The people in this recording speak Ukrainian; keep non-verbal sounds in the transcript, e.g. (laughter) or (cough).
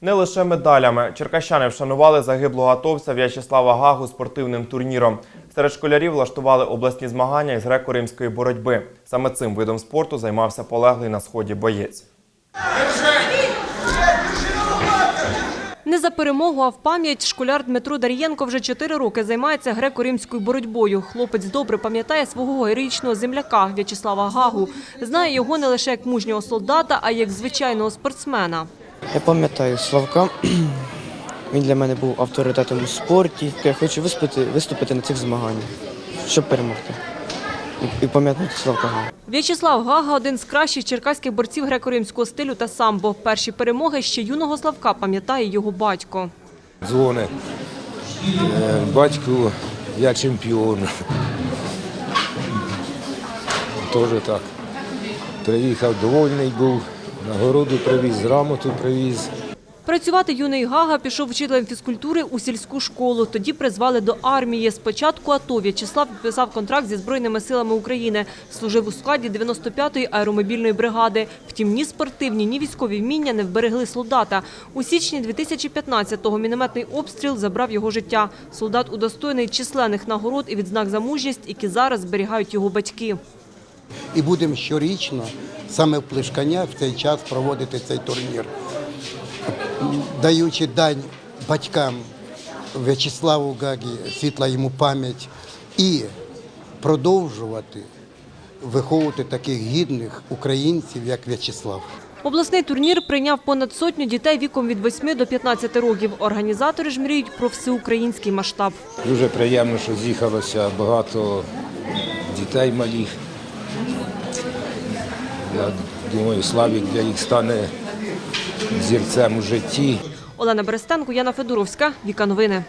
Не лише медалями. Черкащани вшанували загиблого атовця В'ячеслава Гагу спортивним турніром. Серед школярів влаштували обласні змагання із греко-римської боротьби. Саме цим видом спорту займався полеглий на сході боєць. Не за перемогу, а в пам'ять школяр Дмитро Дар'єнко вже чотири роки займається греко-римською боротьбою. Хлопець добре пам'ятає свого героїчного земляка В'ячеслава Гагу. Знає його не лише як мужнього солдата, а й як звичайного спортсмена. Я пам'ятаю Славка. (clears throat) Він для мене був авторитетом у спорті. Я хочу виступити, виступити на цих змаганнях, щоб перемогти. І- пам'ятати Славка. Гага. В'ячеслав Гага – один з кращих черкаських борців греко-римського стилю та самбо. Перші перемоги ще юного Славка пам'ятає його батько. дзвони. Е, Батьку, я чемпіон. Теж так. Приїхав довольний був, нагороду привіз, грамоту привіз. Працювати юний Гага пішов вчителем фізкультури у сільську школу. Тоді призвали до армії. Спочатку АТО В'ячеслав підписав контракт зі Збройними силами України. Служив у складі 95-ї аеромобільної бригади. Втім, ні спортивні, ні військові вміння не вберегли солдата. У січні 2015-го мінометний обстріл забрав його життя. Солдат удостоєний численних нагород і відзнак за мужність, які зараз зберігають його батьки. І будемо щорічно саме в Плешканях в цей час проводити цей турнір, даючи дань батькам В'ячеславу Гагі, світла йому пам'ять, і продовжувати виховувати таких гідних українців, як В'ячеслав. Обласний турнір прийняв понад сотню дітей віком від 8 до 15 років. Організатори ж мріють про всеукраїнський масштаб. Дуже приємно, що з'їхалося багато дітей малих. Я думаю, Славік для їх стане зірцем у житті. Олена Берестенко, Яна Федоровська, Віка Новини.